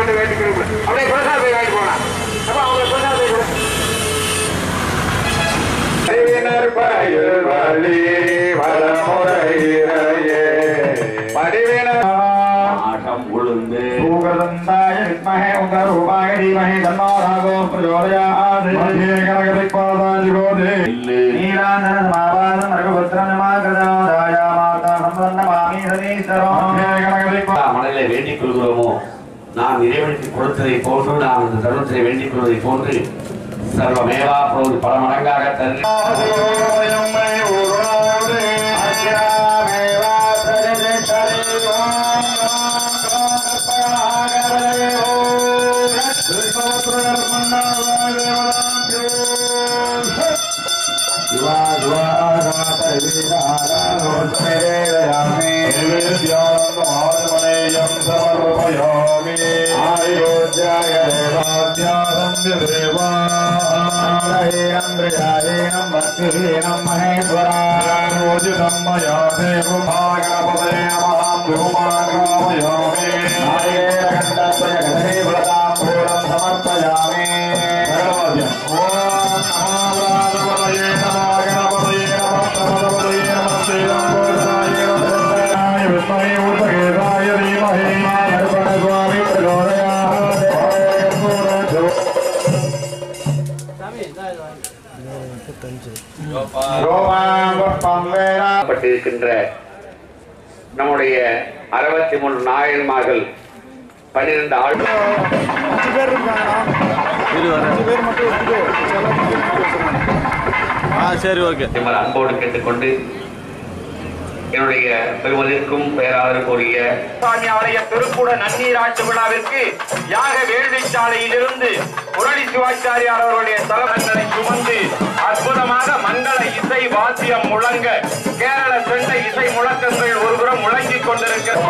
மட்டும் வேண்டி கொடுக்கல அப்படியே குலசார போய் வாங்கி போனா அப்போ அவங்க குலசார போய் படிவினர் பயில் வழி வளமுறையிறையே படிவினர் ஆட்டம் வேண்டிக் கொள்கிறோமோ நான் இறைவனுக்கு கொடுத்ததை போன்று நான் இந்த தருணத்தை வேண்டிக் கொள்வதை போன்று சர்வமேவா போது பல மடங்காக देवारे अन्द्रयारे अम्बीरं महेश्वरारोजितं मया देवभागवते नमः भूमाग्रामयो मे हरे व्रता पूर्णं समर्पयामि नमः பட்டிருக்கின்ற நம்முடைய அறுபத்தி மூணு நாயன்மார்கள் பன்னிரண்டு ஆள் ஆ சரி ஓகே. நிமல் அன்போடு கேட்டுக்கொண்டு என்னுடைய பெருமதிற்கும் பெயராதற்குரிய சாமி ஆலய திருக்கூட நன்னீராட்டு விழாவிற்கு யாக வேள்வி சாலையிலிருந்து முரளி சிவாச்சாரியார் அவர்களுடைய தலமங்களை சுமந்து அற்புதமாக மங்கள இசை வாத்தியம் முழங்க கேரள செண்டை இசை முழக்கங்கள் ஒருபுறம் முழங்கிக் கொண்டிருக்கிறது